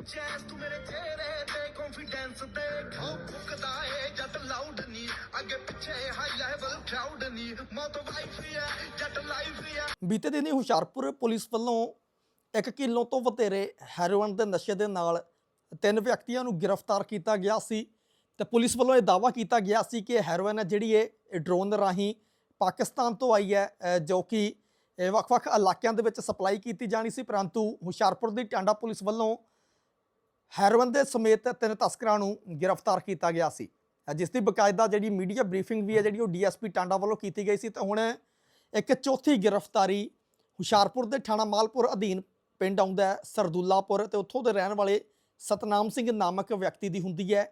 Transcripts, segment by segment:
Chess ਤੂੰ ਮੇਰੇ ਚਿਹਰੇ ਤੇ ਕੌਨਫੀਡੈਂਸ ਦੇ ਉਹ ਫੁੱਕਦਾ ਏ, ਜੱਟ ਲਾਊਡ ਨਹੀਂ ਅੱਗੇ ਪਿੱਛੇ ਹਾਈ ਲੈਵਲ ਕਰਾਊਡ ਨਹੀਂ ਮੌਤ ਵਾਈਫ ਹੈ ਜੱਟ ਲਾਈਫ ਹੈ ਬੀਤੇ ਦਿਨੀ ਹੁਸ਼ਿਆਰਪੁਰ ਪੁਲਿਸ ਵੱਲੋਂ ਇੱਕ ਕਿਲੋ ਤੋਂ ਵਧੇਰੇ ਹੈਰੋਇਨ ਦੇ ਨਸ਼ੇ ਦੇ ਨਾਲ ਤਿੰਨ ਵਿਅਕਤੀਆਂ ਨੂੰ ਗ੍ਰਿਫਤਾਰ ਕੀਤਾ ਗਿਆ ਸੀ ਤੇ ਪੁਲਿਸ ਵੱਲੋਂ ਇਹ ਦਾਅਵਾ ਕੀਤਾ ਗਿਆ ਸੀ ਕਿ ਹੈਰੋਇਨ ਹੈ ਜਿਹੜੀ ਇਹ ਡਰੋਨ ਰਾਹੀਂ ਪਾਕਿਸਤਾਨ ਤੋਂ ਆਈ ਹੈ ਜੋ ਕਿ ਵੱਖ-ਵੱਖ ਇਲਾਕਿਆਂ ਦੇ ਵਿੱਚ ਸਪਲਾਈ ਕੀਤੀ ਜਾਣੀ ਸੀ, ਪਰੰਤੂ ਹੁਸ਼ਿਆਰਪੁਰ ਦੀ ਟਾਂਡਾ ਪੁਲਿਸ ਵੱਲੋਂ ਹੈਰੋਇਨ ਦੇ ਸਮੇਤ ਤਿੰਨ ਤਸਕਰਾਂ ਨੂੰ ਗ੍ਰਿਫਤਾਰ ਕੀਤਾ ਗਿਆ ਸੀ। ਜਿਸ ਦੀ ਬਕਾਇਦਾ ਜਿਹੜੀ ਮੀਡੀਆ ਬਰੀਫਿੰਗ ਵੀ ਹੈ, ਜਿਹੜੀ ਉਹ ਡੀਐਸਪੀ ਟਾਂਡਾ ਵੱਲੋਂ ਕੀਤੀ ਗਈ ਸੀ, ਤਾਂ ਹੁਣ ਇੱਕ ਚੌਥੀ ਗ੍ਰਿਫਤਾਰੀ ਹੁਸ਼ਿਆਰਪੁਰ ਦੇ ਥਾਣਾ ਮਾਲਪੁਰ ਅਧੀਨ ਪਿੰਡ ਆਉਂਦਾ ਸਰਦੁੱਲਾਪੁਰ, ਤੇ ਉੱਥੋਂ ਦੇ ਰਹਿਣ ਵਾਲੇ ਸਤਨਾਮ ਸਿੰਘ ਨਾਮਕ ਵਿਅਕਤੀ ਦੀ ਹੁੰਦੀ ਹੈ।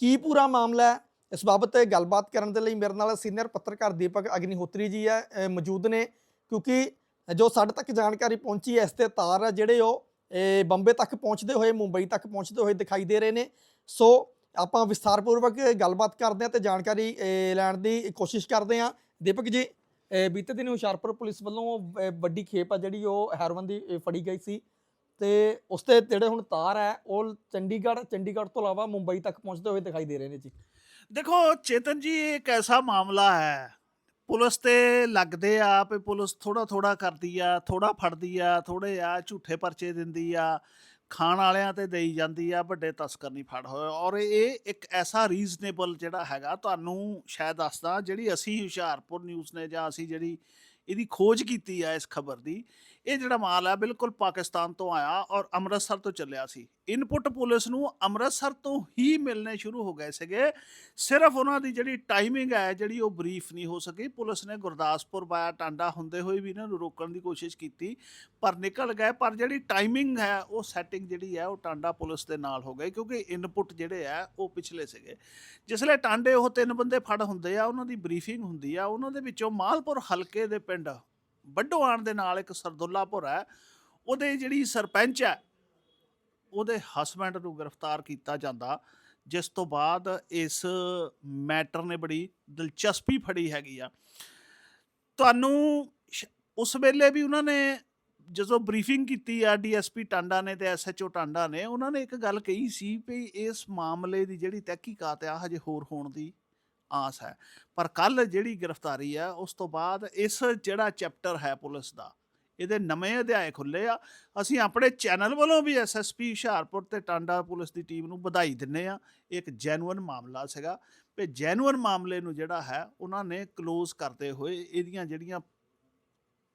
ਕੀ ਪੂਰਾ ਮਾਮਲਾ ਹੈ? ਇਸ ਬਾਬਤ ਗੱਲਬਾਤ ਕਰਨ ਦੇ ਲਈ ਮੇਰੇ ਨਾਲ ਸੀਨੀਅਰ ਪੱਤਰਕਾਰ ਦੀਪਕ ਅਗਨੀਹੋਤਰੀ ਜੀ ਹੈ ਮੌਜੂਦ ਨੇ, ਕਿਉਂਕਿ ਜੋ ਸਾਡੇ ਤੱਕ ਜਾਣਕਾਰੀ ਪਹੁੰਚੀ ਹੈ, ਇਸ ਤੇ ਤਾਰ ਜਿਹੜੇ ਉਹ ਇਹ ਬੰਬੇ ਤੱਕ ਪਹੁੰਚਦੇ ਹੋਏ, ਮੁੰਬਈ ਤੱਕ ਪਹੁੰਚਦੇ ਹੋਏ ਦਿਖਾਈ ਦੇ ਰਹੇ ਨੇ। ਸੋ ਆਪਾਂ ਵਿਸਥਾਰਪੂਰਵਕ ਗੱਲਬਾਤ ਕਰਦੇ ਹਾਂ ਤੇ ਜਾਣਕਾਰੀ ਲੈਣ ਦੀ ਕੋਸ਼ਿਸ਼ ਕਰਦੇ ਹਾਂ। ਦੀਪਕ ਜੀ ਬੀਤੇ ਦਿਨ ਹੁਸ਼ਿਆਰਪੁਰ ਪੁਲਿਸ ਵੱਲੋਂ ਵੱਡੀ ਖੇਪ ਆ ਜਿਹੜੀ ਉਹ ਹੈਰੋਇਨ ਦੀ ਫੜੀ ਗਈ ਸੀ। ਤੇ ਉਸ ਤੇ ਜਿਹੜੇ ਹੁਣ ਤਾਰ ਹੈ, ਉਹ ਚੰਡੀਗੜ੍ਹ ਚੰਡੀਗੜ੍ਹ ਤੋਂ ਇਲਾਵਾ ਮੁੰਬਈ ਤੱਕ ਪਹੁੰਚਦੇ ਹੋਏ ਦਿਖਾਈ ਦੇ ਰਹੇ ਨੇ ਜੀ। ਦੇਖੋ, ਚੇਤਨ ਜੀ ਇੱਕ ਐਸਾ ਮਾਮਲਾ ਹੈ ਪੁਲਿਸ ਤੇ ਲੱਗਦੇ ਆ ਵੀ ਪੁਲਿਸ ਥੋੜਾ ਥੋੜਾ ਕਰਦੀ ਆ ਥੋੜਾ ਫੜਦੀ ਆ ਥੋੜੇ ਆ, ਝੂਠੇ ਪਰਚੇ ਦਿੰਦੀ ਆ, ਖਾਣ ਵਾਲਿਆਂ ਤੇ ਦੇਈ ਜਾਂਦੀ ਆ, ਵੱਡੇ ਤਸਕਰ ਨਹੀਂ ਫੜ ਹੋਏ। ਔਰ ਇਹ ਇੱਕ ਐਸਾ ਰੀਜ਼ਨੇਬਲ ਜਿਹੜਾ ਹੈਗਾ, ਤੁਹਾਨੂੰ ਸ਼ਾਇਦ ਦੱਸਦਾ, ਜਿਹੜੀ ਅਸੀਂ ਹੁਸ਼ਿਆਰਪੁਰ ਨਿਊਜ਼ ਨੇ ਜਾਂ ਅਸੀਂ ਜਿਹੜੀ ਇਹਦੀ ਖੋਜ ਕੀਤੀ ਆ ਇਸ ਖਬਰ ਦੀ ਇਹ ਜਿਹੜਾ ਮਾਲ ਹੈ ਬਿਲਕੁਲ ਪਾਕਿਸਤਾਨ ਤੋਂ ਆਇਆ ਔਰ ਅੰਮ੍ਰਿਤਸਰ ਤੋਂ ਚੱਲਿਆ ਸੀ। ਇਨਪੁਟ ਪੁਲਿਸ ਨੂੰ ਅੰਮ੍ਰਿਤਸਰ ਤੋਂ ਹੀ ਮਿਲਣੇ ਸ਼ੁਰੂ ਹੋ ਗਏ ਸੀਗੇ। ਸਿਰਫ ਉਹਨਾਂ ਦੀ ਜਿਹੜੀ ਟਾਈਮਿੰਗ ਹੈ, ਜਿਹੜੀ ਉਹ ਬਰੀਫ ਨਹੀਂ ਹੋ ਸਕੀ। ਪੁਲਿਸ ਨੇ ਗੁਰਦਾਸਪੁਰ ਵਾਇਆ ਟਾਂਡਾ ਹੁੰਦੇ ਹੋਏ ਵੀ ਇਹਨਾਂ ਨੂੰ ਰੋਕਣ ਦੀ ਕੋਸ਼ਿਸ਼ ਕੀਤੀ, ਪਰ ਨਿਕਲ ਗਏ। ਪਰ ਜਿਹੜੀ ਟਾਈਮਿੰਗ ਹੈ, ਉਹ ਸੈਟਿੰਗ ਜਿਹੜੀ ਹੈ, ਉਹ ਟਾਂਡਾ ਪੁਲਿਸ ਦੇ ਨਾਲ ਹੋ ਗਈ, ਕਿਉਂਕਿ ਇਨਪੁਟ ਜਿਹੜੇ ਆ ਉਹ ਪਿਛਲੇ ਸੀਗੇ। ਜਿਸਲੇ ਟਾਂਡੇ ਉਹ ਤਿੰਨ ਬੰਦੇ ਫੜ ਹੁੰਦੇ ਆ, ਉਹਨਾਂ ਦੀ ਬਰੀਫਿੰਗ ਹੁੰਦੀ ਆ, ਉਹਨਾਂ ਦੇ ਵਿੱਚੋਂ ਮਾਲਪੁਰ ਹਲਕੇ ਦੇ ਪਿੰਡ ਵੱਡੋਆਣ ਦੇ ਨਾਲ ਇੱਕ ਸਰਦੁੱਲਾਪੁਰ ਹੈ, ਉਹਦੇ ਜਿਹੜੀ ਸਰਪੰਚ ਹੈ, ਉਹਦੇ ਹਸਬੰਡ ਨੂੰ ਗ੍ਰਿਫਤਾਰ ਕੀਤਾ ਜਾਂਦਾ, ਜਿਸ ਤੋਂ ਬਾਅਦ ਇਸ ਮੈਟਰ ਨੇ ਬੜੀ ਦਿਲਚਸਪੀ ਫੜੀ ਹੈਗੀ ਆ। ਤੁਹਾਨੂੰ ਸ਼- ਉਸ ਵੇਲੇ ਵੀ ਉਹਨਾਂ ਨੇ ਜਦੋਂ ਬਰੀਫਿੰਗ ਕੀਤੀ ਆ ਡੀਐਸਪੀ ਟਾਂਡਾ ਨੇ ਤੇ ਐਸਐਚਓ ਟਾਂਡਾ ਨੇ, ਉਹਨਾਂ ਨੇ ਇੱਕ ਗੱਲ ਕਹੀ ਸੀ ਵੀ ਇਸ ਮਾਮਲੇ ਦੀ ਜਿਹੜੀ ਤਹਿਕੀਕਾਤ ਆ ਹਜੇ ਹੋਰ ਹੋਣ ਦੀ ਆਸ ਹੈ। ਪਰ ਕੱਲ ਜਿਹੜੀ ਗ੍ਰਿਫਤਾਰੀ ਆ ਉਸ ਤੋਂ ਬਾਅਦ ਇਸ ਜਿਹੜਾ ਚੈਪਟਰ ਹੈ ਪੁਲਿਸ ਦਾ ਇਹਦੇ ਨਵੇਂ ਅਧਿਆਏ ਖੁੱਲੇ ਆ। ਅਸੀਂ ਆਪਣੇ ਚੈਨਲ ਵੱਲੋਂ ਵੀ ਐਸਐਸਪੀ ਹੁਸ਼ਿਆਰਪੁਰ ਤੇ ਟਾਂਡਾ ਪੁਲਿਸ ਦੀ ਟੀਮ ਨੂੰ ਵਧਾਈ ਦਿੰਨੇ ਆ ਇੱਕ ਜੈਨੂਇਨ ਮਾਮਲਾ ਸੀਗਾ ਤੇ ਜੈਨੂਇਨ ਮਾਮਲੇ ਨੂੰ ਜਿਹੜਾ ਹੈ ਉਹਨਾਂ ਨੇ ਕਲੋਜ਼ ਕਰਦੇ ਹੋਏ ਇਹਦੀਆਂ ਜਿਹੜੀਆਂ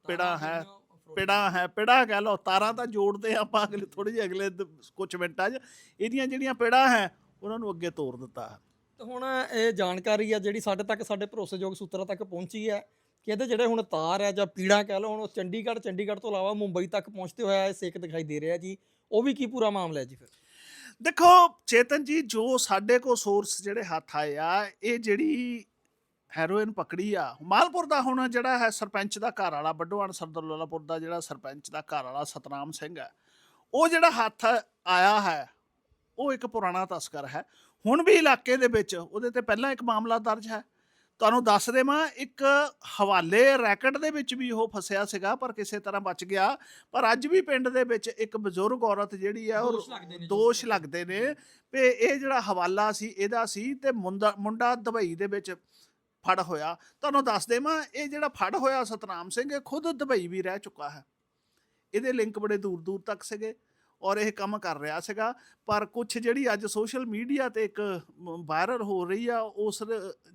ਪਿੜਾ ਹੈ ਪਿੜਾ ਹੈ ਪਿੜਾ ਕਹਿ ਲਓ ਤਾਰਾਂ ਤਾਂ ਜੋੜਦੇ ਆਪਾਂ ਅਗਲੇ ਥੋੜੀ ਜਿਹੀ ਅਗਲੇ ਕੁਝ ਮਿੰਟਾਂ 'ਚ। ਇਹਦੀਆਂ ਜਿਹੜੀਆਂ ਪਿੜਾ ਹੈ ਉਹਨਾਂ ਨੂੰ ਅੱਗੇ ਤੋਰ ਦਿੱਤਾ ਹੈ। ਤੇ ਹੁਣ ਇਹ ਜਾਣਕਾਰੀ ਆ ਜਿਹੜੀ ਸਾਡੇ ਤੱਕ, ਸਾਡੇ ਭਰੋਸੇਯੋਗ ਸੂਤਰਾਂ ਤੱਕ ਪਹੁੰਚੀ ਹੈ ਕਿ ਇਹਦੇ ਜਿਹੜੇ ਹੁਣ ਤਾਰ ਹੈ ਜਾਂ ਪੀੜਾ ਕਹਿ ਲਓ, ਹੁਣ ਉਹ ਚੰਡੀਗੜ੍ਹ ਚੰਡੀਗੜ੍ਹ ਤੋਂ ਇਲਾਵਾ ਮੁੰਬਈ ਤੱਕ ਪਹੁੰਚਦੇ ਹੋਇਆ ਇਹ ਸੇਕ ਦਿਖਾਈ ਦੇ ਰਿਹਾ ਜੀ। ਉਹ ਵੀ ਕੀ ਪੂਰਾ ਮਾਮਲਾ ਹੈ ਜੀ ਫਿਰ? ਦੇਖੋ, ਚੇਤਨ ਜੀ, ਜੋ ਸਾਡੇ ਕੋ ਸੋਰਸ ਜਿਹੜੇ ਹੱਥ ਆਏ ਆ, ਇਹ ਜਿਹੜੀ ਹੈਰੋਇਨ ਪਕੜੀ ਆ ਮਾਲਪੁਰ ਦਾ ਹੁਣ ਜਿਹੜਾ ਹੈ ਸਰਪੰਚ ਦਾ ਘਰ ਵਾਲਾ ਵੱਡੋਆਣ ਸਰਦੁੱਲਾਪੁਰ ਦਾ ਜਿਹੜਾ ਸਰਪੰਚ ਦਾ ਘਰ ਵਾਲਾ ਸਤਨਾਮ ਸਿੰਘ ਹੈ, ਉਹ ਜਿਹੜਾ ਹੱਥ ਆਇਆ ਹੈ, ਉਹ ਇੱਕ ਪੁਰਾਣਾ ਤਸਕਰ ਹੈ। ਹੁਣ ਵੀ ਇਲਾਕੇ ਦੇ ਵਿੱਚ ਉਹਦੇ ਤੇ ਪਹਿਲਾਂ ਇੱਕ ਮਾਮਲਾ ਦਰਜ ਹੈ। ਤੁਹਾਨੂੰ ਦੱਸ ਦੇਵਾਂ ਇੱਕ ਹਵਾਲੇ ਰੈਕਟ ਦੇ ਵਿੱਚ ਵੀ ਉਹ ਫਸਿਆ ਸੀਗਾ ਪਰ ਕਿਸੇ ਤਰ੍ਹਾਂ ਬਚ ਗਿਆ। ਪਰ ਅੱਜ ਵੀ ਪਿੰਡ ਦੇ ਵਿੱਚ ਇੱਕ ਬਜ਼ੁਰਗ ਔਰਤ ਜਿਹੜੀ ਆ ਦੋਸ਼ ਉਹ ਦੋਸ਼। ਲੱਗਦੇ ਨੇ ਵੀ ਇਹ ਜਿਹੜਾ ਹਵਾਲਾ ਸੀ ਇਹਦਾ ਸੀ ਤੇ ਮੁੰਡਾ ਮੁੰਡਾ ਦੁਬਈ ਦੇ ਵਿੱਚ ਫੜ ਹੋਇਆ। ਤੁਹਾਨੂੰ ਦੱਸ ਦੇਵਾਂ ਇਹ ਜਿਹੜਾ ਫੜ ਹੋਇਆ ਸਤਨਾਮ ਸਿੰਘ ਇਹ ਖੁਦ ਦੁਬਈ ਵੀ ਰਹਿ ਚੁੱਕਾ ਹੈ। ਇਹਦੇ ਲਿੰਕ ਬੜੇ ਦੂਰ ਦੂਰ ਤੱਕ ਸੀਗੇ। ਔਰ ਇਹ ਕੰਮ ਕਰ ਰਿਹਾ ਸੀਗਾ। ਪਰ ਕੁਝ ਜਿਹੜੀ ਅੱਜ ਸੋਸ਼ਲ ਮੀਡੀਆ ਤੇ ਇੱਕ ਵਾਇਰਲ ਹੋ ਰਹੀ ਆ, ਉਸ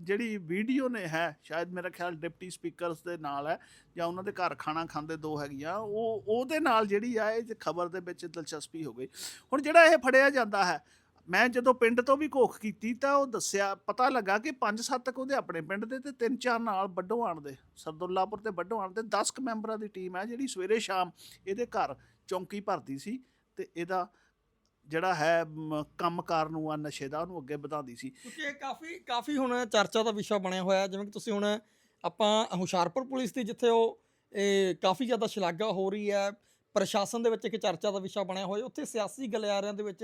ਜਿਹੜੀ ਵੀਡੀਓ ਨੇ, ਹੈ, ਸ਼ਾਇਦ ਮੇਰਾ ਖਿਆਲ ਡਿਪਟੀ ਸਪੀਕਰਸ ਦੇ ਨਾਲ ਹੈ, ਜਾਂ ਉਹਨਾਂ ਦੇ ਘਰ ਖਾਣਾ ਖਾਂਦੇ ਦੋ ਹੈਗੀਆਂ, ਉਹ, ਉਹਦੇ ਨਾਲ ਜਿਹੜੀ ਆ, ਇਹ ਖਬਰ ਦੇ ਵਿੱਚ ਦਿਲਚਸਪੀ ਹੋ ਗਈ। ਹੁਣ ਜਿਹੜਾ ਇਹ ਫੜਿਆ ਜਾਂਦਾ ਹੈ, ਮੈਂ ਜਦੋਂ ਪਿੰਡ ਤੋਂ ਵੀ ਘੋਖ ਕੀਤੀ ਤਾਂ ਉਹ ਦੱਸਿਆ, ਪਤਾ ਲੱਗਾ ਕਿ ਪੰਜ ਸੱਤ ਕੁ ਉਹਦੇ ਆਪਣੇ ਪਿੰਡ ਦੇ ਤੇ ਤਿੰਨ ਚਾਰ ਨਾਲ ਵੱਡੋਆਣ ਦੇ, ਸਰਦੁੱਲਾਪੁਰ ਤੇ ਵੱਡੋਆਣ ਦੇ 10 ਕੁ ਮੈਂਬਰਾਂ ਦੀ ਟੀਮ ਹੈ, ਜਿਹੜੀ ਸਵੇਰੇ ਸ਼ਾਮ ਇਹਦੇ ਘਰ ਚੌਂਕੀ ਭਰਦੀ ਸੀ। ਤੇ ਇਹਦਾ ਜਿਹੜਾ ਹੈ ਮ, ਕੰਮਕਾਰ ਨੂੰ ਆ ਨਸ਼ੇ ਦਾ ਉਹਨੂੰ ਅੱਗੇ ਵਧਾਉਂਦੀ ਸੀ। ਕਿਉਂਕਿ ਇਹ ਕਾਫੀ ਕਾਫੀ ਹੁਣ ਚਰਚਾ ਦਾ ਵਿਸ਼ਾ ਬਣਿਆ ਹੋਇਆ ਜਿਵੇਂ ਕਿ ਤੁਸੀਂ ਹੁਣ ਆਪਾਂ ਹੁਸ਼ਿਆਰਪੁਰ ਪੁਲਿਸ ਦੀ ਜਿੱਥੇ ਉਹ ਇਹ ਕਾਫੀ ਜ਼ਿਆਦਾ ਸ਼ਲਾਘਾ ਹੋ ਰਹੀ ਹੈ ਪ੍ਰਸ਼ਾਸਨ ਦੇ ਵਿੱਚ ਇੱਕ ਚਰਚਾ ਦਾ ਵਿਸ਼ਾ ਬਣਿਆ ਹੋਇਆ। ਉੱਥੇ ਸਿਆਸੀ ਗਲਿਆਰਿਆਂ ਦੇ ਵਿੱਚ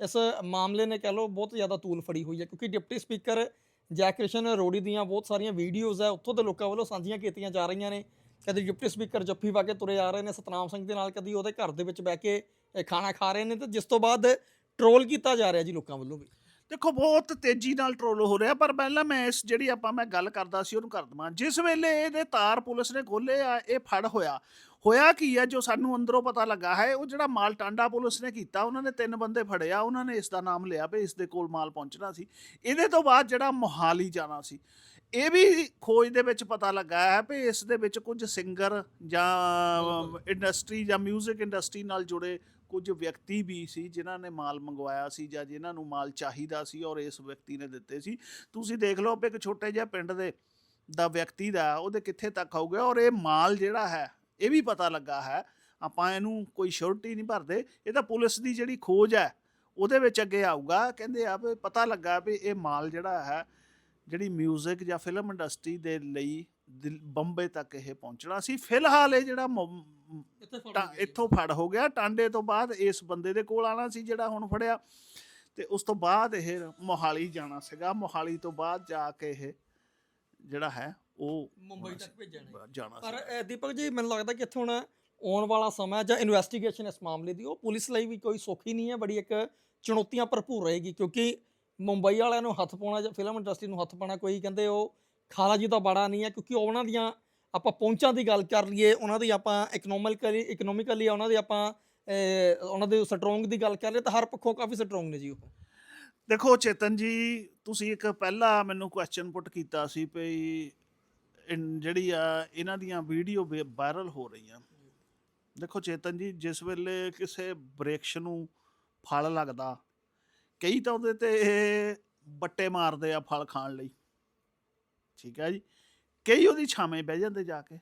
ਇਸ ਮਾਮਲੇ ਨੇ ਕਹਿ ਲਓ ਬਹੁਤ ਜ਼ਿਆਦਾ ਤੂਲ ਫੜੀ ਹੋਈ ਹੈ। ਕਿਉਂਕਿ ਡਿਪਟੀ ਸਪੀਕਰ ਜੈਕ੍ਰਿਸ਼ਨ ਰੋੜੀ ਦੀਆਂ ਬਹੁਤ ਸਾਰੀਆਂ ਵੀਡੀਓਜ਼ ਹੈ ਉੱਥੋਂ ਦੇ ਲੋਕਾਂ ਵੱਲੋਂ ਸਾਂਝੀਆਂ ਕੀਤੀਆਂ ਜਾ ਰਹੀਆਂ ਨੇ। ਕਦੇ ਡਿਪਟੀ ਸਪੀਕਰ ਜੱਫੀ ਪਾ ਕੇ ਤੁਰੇ ਆ ਰਹੇ ਨੇ ਸਤਨਾਮ ਸਿੰਘ ਦੇ ਨਾਲ ਕਦੀ ਉਹਦੇ ਘਰ ਦੇ ਵਿੱਚ ਬਹਿ ਕੇ ਇਹ ਖਾਣਾ ਖਾ ਰਹੇ ਨੇ ਤੇ ਜਿਸ ਤੋਂ ਬਾਅਦ ਟਰੋਲ ਕੀਤਾ ਜਾ ਰਿਹਾ ਜੀ ਲੋਕਾਂ ਵੱਲੋਂ ਵੀ। ਦੇਖੋ ਬਹੁਤ ਤੇਜ਼ੀ ਨਾਲ ਟਰੋਲ ਹੋ ਰਿਹਾ ਪਰ ਪਹਿਲਾਂ ਮੈਂ ਇਸ ਜਿਹੜੀ ਆਪਾਂ ਮੈਂ ਗੱਲ ਕਰਦਾ ਸੀ ਉਹਨੂੰ ਕਰ ਦਵਾਂ। ਜਿਸ ਵੇਲੇ ਇਹਦੇ ਤਾਰ ਪੁਲਿਸ ਨੇ ਖੋਲੇ ਆ ਇਹ ਫੜ ਹੋਇਆ। ਹੋਇਆ ਕੀ ਆ ਜੋ ਸਾਨੂੰ ਅੰਦਰੋਂ ਪਤਾ ਲੱਗਾ ਹੈ ਉਹ ਜਿਹੜਾ ਮਾਲ ਟਾਂਡਾ ਪੁਲਿਸ ਨੇ ਕੀਤਾ ਉਹਨਾਂ ਨੇ ਤਿੰਨ ਬੰਦੇ ਫੜਿਆ ਉਹਨਾਂ ਨੇ ਇਸ ਦਾ ਨਾਮ ਲਿਆ ਵੀ ਇਸ ਦੇ ਕੋਲ ਮਾਲ ਪਹੁੰਚਣਾ ਸੀ। ਇਹਦੇ ਤੋਂ ਬਾਅਦ ਜਿਹੜਾ ਮੋਹਾਲੀ ਜਾਣਾ ਸੀ ਇਹ ਵੀ ਖੋਜ ਦੇ ਵਿੱਚ ਪਤਾ ਲੱਗਾ ਹੈ ਵੀ ਇਸ ਦੇ ਵਿੱਚ ਕੁਝ ਸਿੰਗਰ ਜਾਂ ਇੰਡਸਟਰੀ ਜਾਂ 뮤직 ਇੰਡਸਟਰੀ ਨਾਲ ਜੁੜੇ ਕੁਝ ਵਿਅਕਤੀ ਵੀ ਸੀ ਜਿਨ੍ਹਾਂ ਨੇ ਮਾਲ ਮੰਗਵਾਇਆ ਸੀ ਜਾਂ ਜਿਨ੍ਹਾਂ ਨੂੰ ਮਾਲ ਚਾਹੀਦਾ ਸੀ ਔਰ ਇਸ ਵਿਅਕਤੀ ਨੇ ਦਿੱਤੇ ਸੀ। ਤੁਸੀਂ ਦੇਖ ਲਓ ਵੀ ਇੱਕ ਛੋਟੇ ਜਿਹੇ ਪਿੰਡ ਦੇ ਦਾ ਵਿਅਕਤੀ ਦਾ ਉਹਦੇ ਕਿੱਥੇ ਤੱਕ ਆਊਗਾ ਔਰ ਇਹ ਮਾਲ ਜਿਹੜਾ ਹੈ, ਇਹ ਵੀ ਪਤਾ ਲੱਗਾ ਹੈ। ਆਪਾਂ ਇਹਨੂੰ ਕੋਈ ਸ਼ੋਰਟੀ ਨਹੀਂ ਭਰਦੇ। ਇਹ ਤਾਂ ਪੁਲਿਸ ਦੀ ਜਿਹੜੀ ਖੋਜ ਹੈ, ਉਹਦੇ ਵਿੱਚ ਅੱਗੇ ਆਊਗਾ। ਕਹਿੰਦੇ ਆ ਵੀ ਪਤਾ ਲੱਗਾ ਵੀ ਇਹ ਮਾਲ ਜਿਹੜਾ ਹੈ, ਜਿਹੜੀ 뮤직 ਜਾਂ ਫਿਲਮ ਇੰਡਸਟਰੀ ਦੇ ਲਈ ਦਿਲ- ਬੰਬੇ ਤੱਕ ਇਹ ਪਹੁੰਚਣਾ ਸੀ। ਫਿਲਹਾਲ ਇਹ ਜਿਹੜਾ ਮੁ- ਟਾ- ਇੱਥੋਂ ਫੜ ਹੋ ਗਿਆ। ਟਾਂਡੇ ਤੋਂ ਬਾਅਦ ਇਸ ਬੰਦੇ ਦੇ ਕੋਲ ਆਣਾ ਸੀ ਜਿਹੜਾ ਹੁਣ ਫੜਿਆ। ਤੇ ਉਸ ਤੋਂ ਬਾਅਦ ਇਹ ਮੋਹਾਲੀ ਜਾਣਾ ਸੀਗਾ। ਮੋਹਾਲੀ ਤੋਂ ਬਾਅਦ ਜਾ ਕੇ ਇਹ ਜਿਹੜਾ ਹੈ ਉਹ ਮੁੰਬਈ ਤੱਕ ਭੇਜਣਾ ਜਾਣਾ ਪਰ ਸੀ ਅ, ਦੀਪਕ ਜੀ ਮੈਨੂੰ ਲੱਗਦਾ ਕਿ ਇੱਥੇ ਹੁਣ ਆਉਣ ਵਾਲਾ ਸਮਾਂ ਜਾਂ ਇਨਵੈਸਟੀਗੇਸ਼ਨ ਇਸ ਮਾਮਲੇ ਦੀ। ਉਹ ਪੁਲਿਸ ਲਈ ਵੀ ਕੋਈ ਸੌਖੀ ਨਹੀਂ ਹੈ। ਬੜੀ ਇੱਕ ਚੁਣੌਤੀਆਂ ਭਰਪੂਰ ਰਹੇਗੀ ਕਿਉਂਕਿ ਮੁੰਬਈ ਵਾਲਿਆਂ ਨੂੰ ਹੱਥ ਪਾਉਣਾ ਜਾਂ ਫਿਲਮ ਇੰਡਸਟਰੀ ਨੂੰ ਹੱਥ ਪਾਉਣਾ ਕੋਈ ਕਹਿੰਦੇ ਉਹ ਖਾਲਾ ਜੀ ਦਾ ਬੜਾ ਨਹੀਂ ਹੈ ਕਿਉਂਕਿ ਉਹਨਾਂ ਦੀਆਂ ਆਪਾਂ ਪਹੁੰਚਾਂ ਦੀ ਗੱਲ ਕਰ ਲਈਏ, ਉਹਨਾਂ ਦੀ ਆਪਾਂ ਇਕਨੋਮਿਕਲੀ ਇਕਨੋਮਿਕਲੀ ਉਹਨਾਂ ਦੀ ਆਪਾਂ ਉਹਨਾਂ ਦੇ ਸਟਰੋਂਗ ਦੀ ਗੱਲ ਕਰ ਲਈਏ, ਤਾਂ ਹਰ ਪੱਖੋਂ ਕਾਫੀ ਸਟਰੋਂਗ ਨੇ ਜੀ ਉਹ। ਦੇਖੋ ਚੇਤਨ ਜੀ, ਤੁਸੀਂ ਇੱਕ ਪਹਿਲਾ ਮੈਨੂੰ ਕੁਐਸਚਨ ਪੁੱਟ ਕੀਤਾ ਸੀ ਵੀ ਇਨ- ਜਿਹੜੀ ਆ ਇਹਨਾਂ ਦੀਆਂ ਵੀਡੀਓ ਵਾਇਰਲ ਹੋ ਰਹੀਆਂ। ਦੇਖੋ ਚੇਤਨ ਜੀ, ਜਿਸ ਵੇਲੇ ਕਿਸੇ ਬ੍ਰੇਕਸ਼ ਨੂੰ ਫਲ ਲੱਗਦਾ, ਕਈ ਤਾਂ ਉਹਦੇ ਤੇ ਇਹ ਬੱਟੇ ਮਾਰਦੇ ਆ ਫਲ ਖਾਣ ਲਈ। ਠੀਕ ਹੈ ਜੀ। ਕਈ ਉਹਦੀ ਛਾਵੇਂ ਬਹਿ ਜਾਂਦੇ ਜਾ ਕੇ।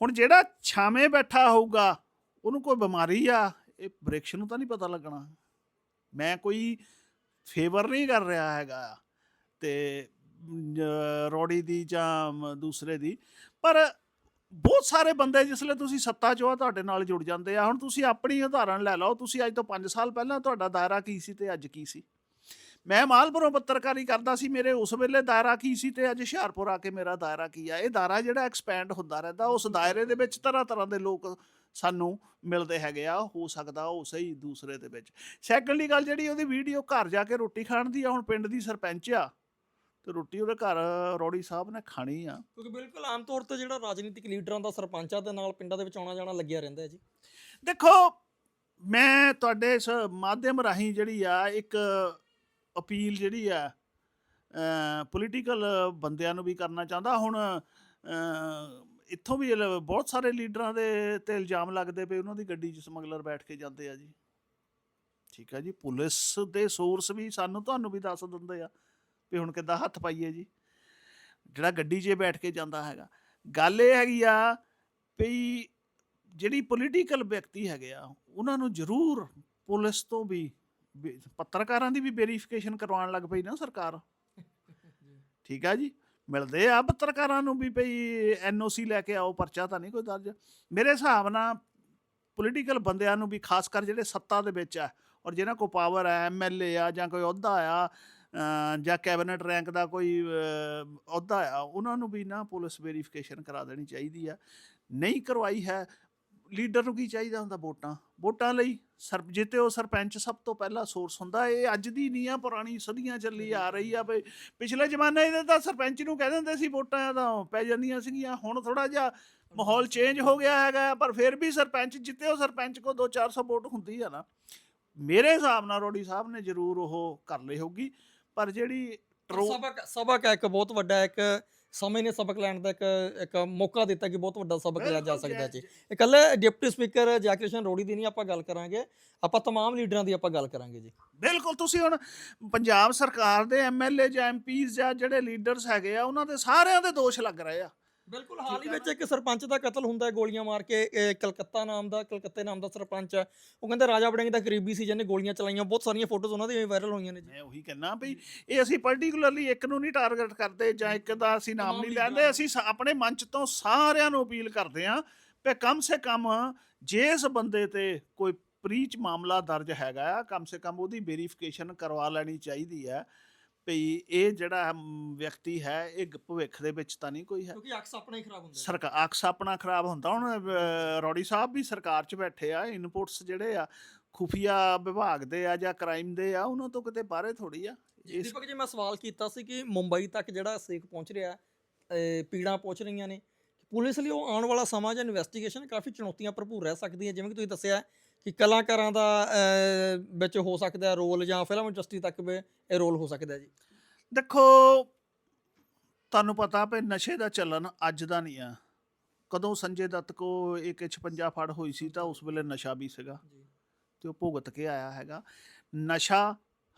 ਹੁਣ ਜਿਹੜਾ ਛਾਵੇਂ ਬੈਠਾ ਹੋਊਗਾ, ਉਹਨੂੰ ਕੋਈ ਬਿਮਾਰੀ ਆ, ਇਹ ਬ੍ਰੇਕਸ਼ ਨੂੰ ਤਾਂ ਨਹੀਂ ਪਤਾ ਲੱਗਣਾ। ਮੈਂ ਕੋਈ ਫੇਵਰ ਨਹੀਂ ਕਰ ਰਿਹਾ ਹੈਗਾ ਤੇ ਰੋੜੀ ਦੀ ਜਾਂ ਦੂਸਰੇ ਦੀ, ਪਰ ਬਹੁਤ ਸਾਰੇ ਬੰਦੇ ਜਿਸਲੇ ਤੁਸੀਂ ਸੱਤਾ 'ਚੋਂ ਤੁਹਾਡੇ ਨਾਲ ਜੁੜ ਜਾਂਦੇ ਆ। ਹੁਣ ਤੁਸੀਂ ਆਪਣੀ ਉਦਾਹਰਣ ਲੈ ਲਓ, ਤੁਸੀਂ ਅੱਜ ਤੋਂ 5 ਸਾਲ ਪਹਿਲਾਂ ਤੁਹਾਡਾ ਦਾਇਰਾ ਕੀ ਸੀ ਤੇ ਅੱਜ ਕੀ ਸੀ? ਮੈਂ ਮਾਲਪੁਰੋਂ ਪੱਤਰਕਾਰੀ ਕਰਦਾ ਸੀ ਮੇਰੇ ਉਸ ਵੇਲੇ ਦਾਇਰਾ ਕੀ ਸੀ ਤੇ ਅੱਜ ਹੁਸ਼ਿਆਰਪੁਰ ਆ ਕੇ ਮੇਰਾ ਦਾਇਰਾ ਕੀ ਆ? ਇਹ ਦਾਇਰਾ ਜਿਹੜਾ ਐਕਸਪੈਂਡ ਹੁੰਦਾ ਰਹਿੰਦਾ ਉਸ ਦਾਇਰੇ ਦੇ ਵਿੱਚ ਤਰ੍ਹਾਂ ਤਰ੍ਹਾਂ ਦੇ ਲੋਕ ਸਾਨੂੰ ਮਿਲਦੇ ਹੈਗੇ ਆ ਹੋ ਸਕਦਾ ਉਹ ਸਹੀ ਦੂਸਰੇ ਦੇ ਵਿੱਚ। ਸੈਕੰਡਲੀ ਗੱਲ ਜਿਹੜੀ ਉਹਦੀ ਵੀਡੀਓ ਘਰ ਜਾ ਕੇ ਰੋਟੀ ਖਾਣ ਦੀ ਆ ਹੁਣ ਪਿੰਡ ਦੀ ਸਰਪੰਚ ਆ ਤੇ ਰੋਟੀ ਉਹਦੇ ਘਰ ਰੋੜੀ ਸਾਹਿਬ ਨੇ ਖਾਣੀ ਆ। ਕਿਉਂਕਿ ਬਿਲਕੁਲ ਆਮ ਤੌਰ ਤੇ ਜਿਹੜਾ ਰਾਜਨੀਤਿਕ ਲੀਡਰਾਂ ਦਾ ਸਰਪੰਚਾਂ ਦੇ ਨਾਲ ਪਿੰਡਾਂ ਦੇ ਵਿੱਚ ਆਉਣਾ ਜਾਣਾ ਲੱਗਿਆ ਰਹਿੰਦਾ ਹੈ ਜੀ। ਦੇਖੋ ਮੈਂ ਤੁਹਾਡੇ ਇਸ ਮਾਧਿਅਮ ਰਾਹੀਂ ਜਿਹੜੀ ਆ ਇੱਕ ਅਪੀਲ ਜਿਹੜੀ ਆ ਪੋਲੀਟੀਕਲ ਬੰਦਿਆਂ ਨੂੰ ਵੀ ਕਰਨਾ ਚਾਹੁੰਦਾ। ਹੁਣ ਇੱਥੋਂ ਵੀ ਬਹੁਤ ਸਾਰੇ ਲੀਡਰਾਂ ਦੇ ਤੇ ਇਲਜ਼ਾਮ ਲੱਗਦੇ ਪਏ, ਉਹਨਾਂ ਦੀ ਗੱਡੀ 'ਚ ਸਮਗਲਰ ਬੈਠ ਕੇ ਜਾਂਦੇ ਆ ਜੀ। ਠੀਕ ਆ ਜੀ, ਪੁਲਿਸ ਦੇ ਸੋਰਸ ਵੀ ਸਾਨੂੰ ਤੁਹਾਨੂੰ ਵੀ ਦੱਸ ਦਿੰਦੇ ਆ ਵੀ ਹੁਣ ਕਿੱਦਾਂ ਹੱਥ ਪਾਈਏ ਜੀ। ਜਿਹੜਾ ਗੱਡੀ 'ਚ ਬੈਠ ਕੇ ਜਾਂਦਾ ਹੈਗਾ। ਗੱਲ ਇਹ ਹੈਗੀ ਆ ਵੀ ਜਿਹੜੀ ਪੋਲੀਟੀਕਲ ਵਿਅਕਤੀ ਹੈਗੇ ਆ, ਉਹਨਾਂ ਨੂੰ ਜ਼ਰੂਰ ਪੁਲਿਸ ਤੋਂ ਵੀ ਪੱਤਰਕਾਰਾਂ ਦੀ ਵੀ ਵੈਰੀਫਿਕੇਸ਼ਨ ਕਰਵਾਉਣ ਲੱਗ ਪਈ ਨਾ ਸਰਕਾਰ। ਠੀਕ ਆ ਜੀ? ਮਿਲਦੇ ਆ ਪੱਤਰਕਾਰਾਂ ਨੂੰ ਵੀ ਭਈ ਐਨਓਸੀ ਲੈ ਕੇ ਆਓ, ਪਰਚਾ ਤਾਂ ਨਹੀਂ ਕੋਈ ਦਰਜ। ਮੇਰੇ ਹਿਸਾਬ ਨਾਲ ਪੋਲੀਟੀਕਲ ਬੰਦਿਆਂ ਨੂੰ ਵੀ ਖਾਸ ਕਰ ਜਿਹੜੇ ਸੱਤਾ ਦੇ ਵਿੱਚ ਆ ਔਰ ਜਿਹਨਾਂ ਕੋ ਪਾਵਰ ਹੈ ਐਮਐਲਏ ਆ ਜਾਂ ਕੋਈ ਅਹੁਦਾ ਆ ਜਾਂ ਕੈਬਨਿਟ ਰੈਂਕ ਦਾ ਕੋਈ ਅਹੁਦਾ ਆ, ਉਹਨਾਂ ਨੂੰ ਵੀ ਨਾ ਪੁਲਿਸ ਵੈਰੀਫਿਕੇਸ਼ਨ ਕਰਾ ਦੇਣੀ ਚਾਹੀਦੀ ਆ। ਨਹੀਂ ਕਰਵਾਈ ਹੈ ਲੀਡਰ ਨੂੰ ਕੀ ਚਾਹੀਦਾ ਹੁੰਦਾ ਵੋਟਾਂ? ਵੋਟਾਂ ਲਈ ਸਰਪ ਜਿੱਤੇ ਉਹ ਸਰਪੰਚ ਸਭ ਤੋਂ ਪਹਿਲਾ ਸੋਰਸ ਹੁੰਦਾ, ਇਹ ਅੱਜ ਦੀ ਨਹੀਂ ਆ, ਪੁਰਾਣੀ ਸਦੀਆਂ ਚੱਲੀ ਆ ਰਹੀ ਆ ਬਈ ਪਿਛਲੇ ਜ਼ਮਾਨੇ ਦੇ ਤਾਂ ਸਰਪੰਚ ਨੂੰ ਕਹਿ ਦਿੰਦੇ ਸੀ ਵੋਟਾਂ ਤਾਂ ਪੈ ਜਾਂਦੀਆਂ ਸੀਗੀਆਂ, ਹੁਣ ਥੋੜਾ ਜਿਹਾ ਮਾਹੌਲ ਚੇਂਜ ਹੋ ਗਿਆ ਹੈਗਾ, ਪਰ ਫਿਰ ਵੀ ਸਰਪੰਚ, ਜਿੱਤੇ ਉਹ ਸਰਪੰਚ ਕੋ 2-400 ਵੋਟ ਹੁੰਦੀ ਆ ਨਾ। ਮੇਰੇ ਹਿਸਾਬ ਨਾਲ ਰੋੜੀ ਸਾਹਿਬ ਨੇ ਜ਼ਰੂਰ ਉਹ ਕਰ ਲਈ ਹੋਊਗੀ, ਪਰ ਜਿਹੜੀ ਟਰੋ ਸਬਕ ਸਬਕ ਹੈ ਇੱਕ ਬਹੁਤ ਵੱਡਾ ਇੱਕ ਸਮੇਂ ਨੇ ਸਬਕ ਲੈਣ ਦਾ ਇੱਕ ਇੱਕ ਮੌਕਾ ਦਿੱਤਾ ਕਿ ਬਹੁਤ ਵੱਡਾ ਸਬਕ ਲਿਆ ਜਾ ਬਿਲਕੁਲ ਸਕਦਾ ਹੈ ਜੀ, ਜੀ ਇਕੱਲੇ ਡਿਪਟੀ ਸਪੀਕਰ ਜੈਕ੍ਰਿਸ਼ਨ ਰੋੜੀ ਦੀ ਨਹੀਂ ਆਪਾਂ ਗੱਲ ਕਰਾਂਗੇ ਆਪਾਂ तमाम ਲੀਡਰਾਂ ਦੀ ਆਪਾਂ ਗੱਲ ਕਰਾਂਗੇ ਜੀ ਬਿਲਕੁਲ ਤੁਸੀਂ ਹੁਣ ਪੰਜਾਬ ਸਰਕਾਰ ਦੇ ਐਮਐਲਏ ਜਾਂ ਐਮਪੀਜ਼ ਜਾਂ ਜਿਹੜੇ ਲੀਡਰਸ ਹੈਗੇ ਆ ਉਹਨਾਂ ਦੇ ਸਾਰਿਆਂ ਦੇ ਦੋਸ਼ ਲੱਗ ਰਹੇ ਆ ਬਿਲਕੁਲ ਹਾਲ ਹੀ ਵਿੱਚ ਇੱਕ ਸਰਪੰਚ ਦਾ ਕਤਲ ਹੁੰਦਾ ਹੈ ਗੋਲੀਆਂ ਮਾਰ ਕੇ ਇਹ ਕਲਕੱਤਾ ਨਾਮ ਦਾ ਕਲਕੱਤੇ ਨਾਮ ਦਾ ਸਰਪੰਚ ਹੈ। ਉਹ ਕਹਿੰਦੇ ਰਾਜਾ ਵੜਿੰਗ ਦਾ ਕਰੀਬੀ ਸੀ ਜਿਹਨੇ ਗੋਲੀਆਂ ਚਲਾਈਆਂ ਬਹੁਤ ਸਾਰੀਆਂ ਫੋਟੋਜ਼ ਉਹਨਾਂ ਦੀਆਂ ਵਾਇਰਲ ਹੋਈਆਂ ਨੇ ਜੀ। ਮੈਂ ਉਹੀ ਕਹਿੰਦਾ ਵੀ ਇਹ ਅਸੀਂ ਪਾਰਟਿਕੂਲਰਲੀ ਇੱਕ ਨੂੰ ਨਹੀਂ ਟਾਰਗੇਟ ਕਰਦੇ ਜਾਂ ਇੱਕ ਦਾ ਅਸੀਂ ਨਾਮ ਨਹੀਂ ਲੈਂਦੇ ਅਸੀਂ ਸ- ਆਪਣੇ ਮੰਚ ਤੋਂ ਸਾਰਿਆਂ ਨੂੰ ਅਪੀਲ ਕਰਦੇ ਹਾਂ ਕਿ ਕਮ ਸੇ ਕਮ ਜੇ ਇਸ ਬੰਦੇ ਤੇ ਕੋਈ ਪ੍ਰੀਚ ਮਾਮਲਾ ਦਰਜ ਹੈਗਾ ਆ ਕਮ ਸੇ ਕਮ ਉਹਦੀ ਵੈਰੀਫਿਕੇਸ਼ਨ ਕਰਵਾ ਲੈਣੀ ਚਾਹੀਦੀ ਹੈ। ਵੀ ਇਹ ਜਿਹੜਾ ਵਿਅਕਤੀ ਹੈ ਇਹ ਭਵਿੱਖ ਦੇ ਵਿੱਚ ਤਾਂ ਨਹੀਂ ਕੋਈ ਹੈ। ਕਿਉਂਕਿ ਅਕਸ ਆਪਣਾ ਹੀ ਖਰਾਬ ਹੁੰਦਾ। ਸਰਕਾਰ ਅਕਸ ਆਪਣਾ ਖਰਾਬ ਹੁੰਦਾ। ਹੁਣ ਰੌੜੀ ਸਾਹਿਬ ਵੀ ਸਰਕਾਰ 'ਚ ਬੈਠੇ ਆ ਇਨਪੁਟਸ ਜਿਹੜੇ ਆ ਖੁਫੀਆ ਵਿਭਾਗ ਦੇ ਆ ਜਾਂ ਕ੍ਰਾਈਮ ਦੇ ਆ ਉਹਨਾਂ ਤੋਂ ਕਿਤੇ ਬਾਹਰੇ ਥੋੜੀ ਆ। ਦੀਪਕ ਜੀ ਮੈਂ ਸਵਾਲ ਕੀਤਾ ਸੀ ਕਿ ਮੁੰਬਈ ਤੱਕ ਜਿਹੜਾ ਸੇਕ ਪਹੁੰਚ ਰਿਹਾ ਪੀੜਾਂ ਪਹੁੰਚ ਰਹੀਆਂ ਨੇ ਪੁਲਿਸ ਲਈ ਉਹ ਆਉਣ ਵਾਲਾ ਸਮਾਂ ਜਾਂ ਇਨਵੈਸਟੀਗੇਸ਼ਨ ਕਾਫੀ ਚੁਣੌਤੀਆਂ ਭਰਪੂਰ ਰਹਿ ਸਕਦੀ ਹੈ ਜਿਵੇਂ ਕਿ ਤੁਸੀਂ ਦੱਸਿਆ ਕਿ ਕਲਾਕਾਰਾਂ ਦਾ ਵਿੱਚ ਹੋ ਸਕਦਾ ਰੋਲ ਜਾਂ ਫਿਲਮ ਇੰਡਸਟਰੀ ਤੱਕ ਵੀ ਇਹ ਰੋਲ ਹੋ ਸਕਦਾ ਜੀ। ਦੇਖੋ ਤੁਹਾਨੂੰ ਪਤਾ ਵੀ ਨਸ਼ੇ ਦਾ ਚੱਲਣ ਅੱਜ ਦਾ ਨਹੀਂ ਆ। ਕਦੋਂ ਸੰਜੇ ਦੱਤ ਕੋ ਇੱਕ 56 ਫੜ ਹੋਈ ਸੀ ਤਾਂ ਉਸ ਵੇਲੇ ਨਸ਼ਾ ਵੀ ਸੀਗਾ ਤੇ ਉਹ ਭੁਗਤ ਕੇ ਆਇਆ ਹੈਗਾ। ਨਸ਼ਾ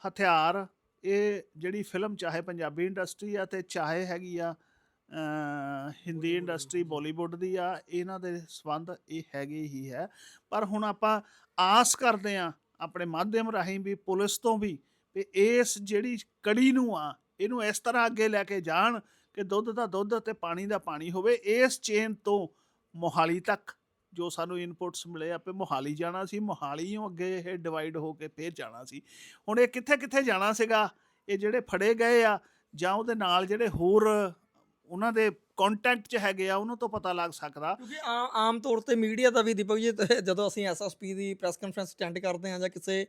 ਹਥਿਆਰ ਇਹ ਜਿਹੜੀ ਫਿਲਮ ਚਾਹੇ ਪੰਜਾਬੀ ਇੰਡਸਟਰੀ ਆ ਤੇ ਚਾਹੇ ਹੈਗੀ ਆ ਹਿੰਦੀ ਇੰਡਸਟਰੀ ਦੀ। ਬਾਲੀਵੁੱਡ ਦੀ ਆ, ਇਹਨਾਂ ਦੇ ਸਬੰਧ ਇਹ ਹੈਗੇ ਹੀ ਹੈ ਪਰ ਹੁਣ ਆਪਾਂ ਆਸ ਕਰਦੇ ਆ ਆਪਣੇ ਮਾਧਿਅਮ ਰਾਹੀਂ ਵੀ, ਪੁਲਿਸ ਤੋਂ ਵੀ ਵੀ ਇਸ ਜਿਹੜੀ ਕੜੀ ਨੂੰ ਆ, ਇਹਨੂੰ ਇਸ ਤਰ੍ਹਾਂ ਅੱਗੇ ਲੈ ਕੇ ਜਾਣ ਕਿ ਦੁੱਧ ਦਾ ਦੁੱਧ ਤੇ ਪਾਣੀ ਦਾ ਪਾਣੀ ਹੋਵੇ, ਇਸ ਚੇਨ ਤੋਂ ਮੋਹਾਲੀ ਤੱਕ ਜੋ ਸਾਨੂੰ ਇਨਪੁਟਸ ਮਿਲੇ ਆਪੇ ਮੋਹਾਲੀ ਜਾਣਾ ਸੀ ਮੋਹਾਲੀੋਂ ਅੱਗੇ ਇਹ ਡਿਵਾਈਡ ਹੋ ਕੇ ਫੇਰ ਜਾਣਾ ਸੀ ਹੁਣ ਇਹ ਕਿੱਥੇ ਕਿੱਥੇ ਜਾਣਾ ਸੀਗਾ ਇਹ ਜਿਹੜੇ ਫੜੇ ਗਏ ਆ ਜਾਂ ਉਹਦੇ ਨਾਲ ਜਿਹੜੇ ਹੋਰ ਉਹਨਾਂ ਦੇ ਕੰਟੈਂਟ 'ਚ ਹੈਗੇ ਆ, ਉਹਨਾਂ ਤੋਂ ਪਤਾ ਲੱਗ ਸਕਦਾ। ਕਿਉਂਕਿ ਆ- ਆਮ ਤੌਰ ਤੇ ਮੀਡੀਆ ਦਾ ਵੀ ਦੀਪਕ ਜੀ, ਤੇ ਜਦੋਂ ਅਸੀਂ ਐਸਐਸਪੀ ਦੀ ਪ੍ਰੈਸ ਕਾਨਫਰੰਸ ਅਟੈਂਡ ਕਰਦੇ ਹਾਂ ਜਾਂ ਕਿਸੇ,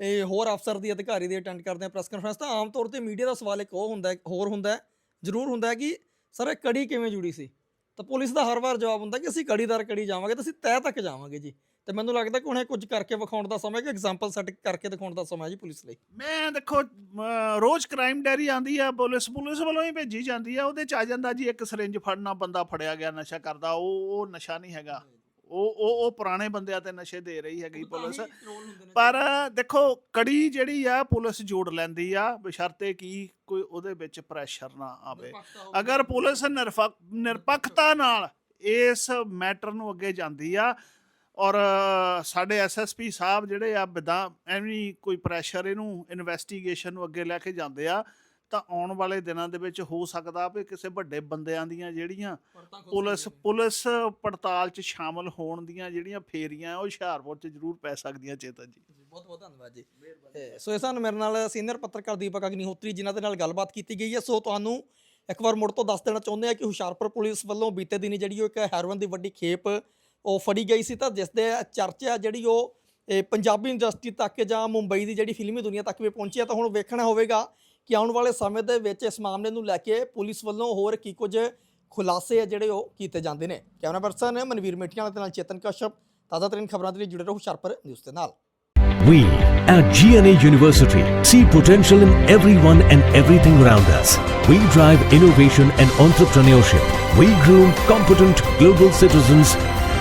ਇਹ ਹੋਰ ਅਫਸਰ ਦੀ ਅਧਿਕਾਰੀ ਦੀ ਅਟੈਂਡ ਕਰਦੇ ਹਾਂ ਪ੍ਰੈਸ ਕਾਨਫਰੰਸ ਤਾਂ ਆਮ ਤੌਰ ਤੇ ਮੀਡੀਆ ਦਾ ਸਵਾਲ ਇੱਕ ਉਹ ਹੁੰਦਾ ਹੈ ਹੋਰ ਹੁੰਦਾ ਹੈ ਜ਼ਰੂਰ ਹੁੰਦਾ ਹੈ ਕਿ, ਸਰ, ਇਹ ਕੜੀ ਕਿਵੇਂ ਜੁੜੀ ਸੀ? ਤਾਂ ਪੁਲਿਸ ਦਾ ਹਰ ਵਾਰ ਜਵਾਬ ਹੁੰਦਾ ਕਿ ਅਸੀਂ ਕੜੀਦਾਰ ਕੜੀ ਜਾਵਾਂਗੇ, ਤਾਂ ਅਸੀਂ ਤਹਿ ਤੱਕ ਜਾਵਾਂਗੇ ਜੀ। ਤੇ ਮੈਨੂੰ ਲੱਗਦਾ ਕਿ ਹੁਣ ਇਹ ਕੁਝ ਕਰਕੇ ਵਿਖਾਉਣ ਦਾ ਸਮਾਂ ਹੈ ਕਿ ਐਗਜ਼ਾਮਪਲ ਸੈੱਟ ਕਰਕੇ ਦਿਖਾਉਣ ਦਾ ਸਮਾਂ ਹੈ ਜੀ ਪੁਲਿਸ ਲਈ। ਮੈਂ ਦੇਖੋ ਰੋਜ਼ ਕ੍ਰਾਈਮ ਡੈਰੀ ਆਂਦੀ ਆ ਪੁਲਿਸ ਪੁਲਿਸ ਵੱਲੋਂ ਹੀ ਭੇਜੀ ਜਾਂਦੀ ਆ ਉਹਦੇ ਚ ਆ ਜਾਂਦਾ ਜੀ ਇੱਕ ਸਿਰਿੰਜ ਫੜਨਾ ਬੰਦਾ ਫੜਿਆ ਗਿਆ ਨਸ਼ਾ ਕਰਦਾ ਉਹ ਉਹ ਨਸ਼ਾ ਨਹੀਂ ਹੈਗਾ। ਉਹ ਉਹ ਉਹ ਪੁਰਾਣੇ ਬੰਦਿਆਂ ਤੇ ਨਸ਼ੇ ਦੇ ਰਹੀ ਹੈਗੀ ਪੁਲਿਸ। ਪਰ ਦੇਖੋ ਕੜੀ ਜਿਹੜੀ ਆ ਪੁਲਿਸ ਜੋੜ ਲੈਂਦੀ ਆ ਬਸ਼ਰਤੇ ਕੀ ਕੋਈ ਉਹਦੇ ਵਿੱਚ ਪ੍ਰੈਸ਼ਰ ਨਾ ਆਵੇ। ਅਗਰ ਪੁਲਿਸ ਨਿਰਪੱਖ ਨਿਰਪੱਖਤਾ ਨਾਲ ਇਸ ਮੈਟਰ ਨੂੰ ਅੱਗੇ ਜਾਂਦੀ ਆ ਔਰ ਸਾਡੇ ਐਸਐਸਪੀ ਸਾਹਿਬ ਜਿਹੜੇ ਆ ਬਿਦਾ ਐਵੇਂ ਕੋਈ ਪ੍ਰੈਸ਼ਰ ਇਹਨੂੰ ਇਨਵੈਸਟੀਗੇਸ਼ਨ ਨੂੰ ਅੱਗੇ ਲੈ ਕੇ ਜਾਂਦੇ ਆ ਤਾਂ ਆਉਣ ਵਾਲੇ ਦਿਨਾਂ ਦੇ ਵਿੱਚ ਹੋ ਸਕਦਾ ਵੀ ਕਿਸੇ ਵੱਡੇ ਬੰਦਿਆਂ ਦੀਆਂ ਜਿਹੜੀਆਂ ਪੁਲਿਸ ਪੁਲਿਸ ਪੜਤਾਲ 'ਚ ਸ਼ਾਮਲ ਹੋਣ ਦੀਆਂ ਜਿਹੜੀਆਂ ਫੇਰੀਆਂ ਉਹ ਹੁਸ਼ਿਆਰਪੁਰ 'ਚ ਜ਼ਰੂਰ ਪੈ ਸਕਦੀਆਂ ਚੇਤਨ ਜੀ। ਬਹੁਤ ਬਹੁਤ ਧੰਨਵਾਦ ਜੀ। ਸੋ ਇਹ ਸਨ ਮੇਰੇ ਨਾਲ ਸੀਨੀਅਰ ਪੱਤਰਕਾਰ ਦੀਪਕ ਅਗਨੀਹੋਤਰੀ ਜਿਨ੍ਹਾਂ ਦੇ ਨਾਲ ਗੱਲਬਾਤ ਕੀਤੀ ਗਈ ਹੈ। ਸੋ ਤੁਹਾਨੂੰ ਇੱਕ ਵਾਰ ਮੁੜ ਤੋਂ ਦੱਸ ਦੇਣਾ ਚਾਹੁੰਦੇ ਆ ਕਿ ਹੁਸ਼ਿਆਰਪੁਰ ਪੁਲਿਸ ਵੱਲੋਂ ਬੀਤੇ ਦਿਨੀ ਜਿਹੜੀ ਉਹ ਇੱਕ ਹੈਰੋਇਨ ਦੀ ਵੱਡੀ ਖੇਪ ਉਹ ਫੜੀ ਗਈ ਸੀ ਤਾਂ ਜਿਸ ਦੇ ਚਰਚਾ ਜਿਹੜੀ ਉਹ ਪੰਜਾਬੀ ਇੰਡਸਟਰੀ ਤੱਕ ਜਾਂ ਮੁੰਬਈ ਦੀ ਜਿਹੜੀ ਫਿਲਮੀ ਦੁਨੀਆ ਤੱਕ ਵੀ ਪਹੁੰਚੀ ਹੈ ਤਾਂ ਹੁਣ ਵੇਖਣਾ ਹੋਵੇਗਾ ਕਿ ਆਉਣ ਵਾਲੇ ਸਮੇਂ ਦੇ ਵਿੱਚ ਇਸ ਮਾਮਲੇ ਨੂੰ ਲੈ ਕੇ ਪੁਲਿਸ ਵੱਲੋਂ ਹੋਰ ਕੀ ਕੁਝ ਖੁਲਾਸੇ ਆ ਜਿਹੜੇ ਉਹ ਕੀਤੇ ਜਾਂਦੇ ਨੇ ਕੈਮਰਾ ਪਰਸਨ ਮਨਵੀਰ ਮੇਟੀਆਂ ਦੇ ਨਾਲ ਚੇਤਨ ਕਸ਼ਪ ਤਾਜ਼ਾ ਤਰੀਨ ਖਬਰਾਂ ਦੇ ਲਈ ਜੁੜੇ ਰਹੋ ਹੁਸ਼ਿਆਰਪੁਰ ਨਿਊਜ਼ ਦੇ ਨਾਲ We at GNA University see potential in everyone and everything around us. We drive innovation and entrepreneurship. We groom competent global citizens